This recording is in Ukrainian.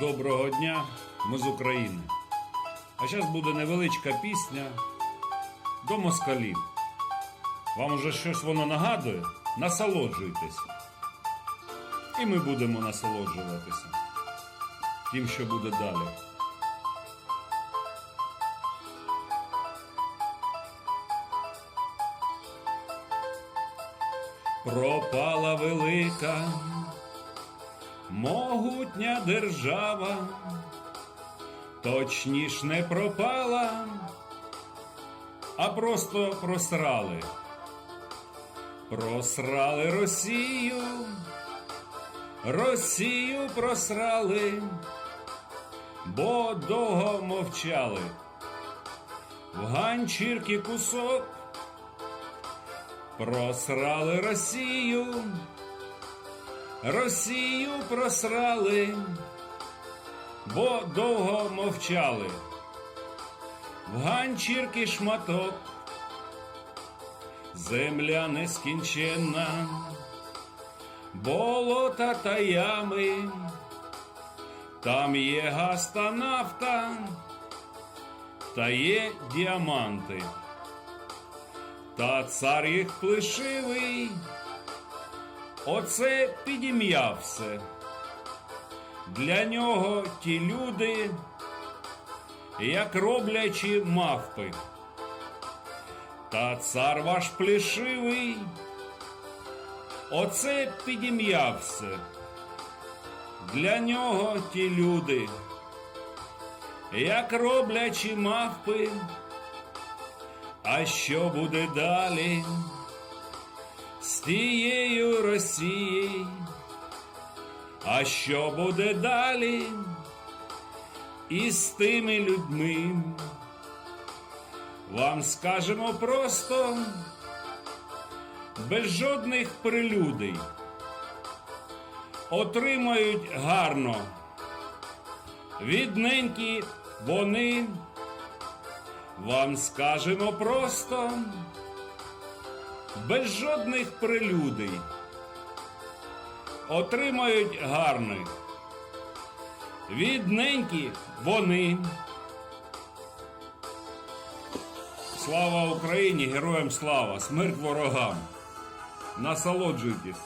Доброго дня, ми з України. А зараз буде невеличка пісня до москалів. Вам уже щось воно нагадує? Насолоджуйтесь. І ми будемо насолоджуватися тим, що буде далі. Пропала велика могутня держава, точніш не пропала, а просто просрали. Просрали Росію, Росію просрали, бо довго мовчали. В ганчірки кусок просрали Росію. Росію просрали, бо довго мовчали. В ганчірки шматок, земля нескінченна, болота та ями, там є газ та нафта, та є діаманти, та цар їх плешивий. Оце підім'яв все. Для нього ті люди, як роблячі мавпи. Та цар ваш плішивий, оце підім'яв все. Для нього ті люди, як роблячі мавпи. А що буде далі? З тією Росією. А що буде далі із тими людьми? Вам скажемо просто без жодних прелюдей. Отримають гарно. Відненькі вони. Вам скажемо просто без жодних прелюдей. Отримають гарних. Відненькі вони. Слава Україні! Героям слава! Смерть ворогам! Насолоджуйтесь!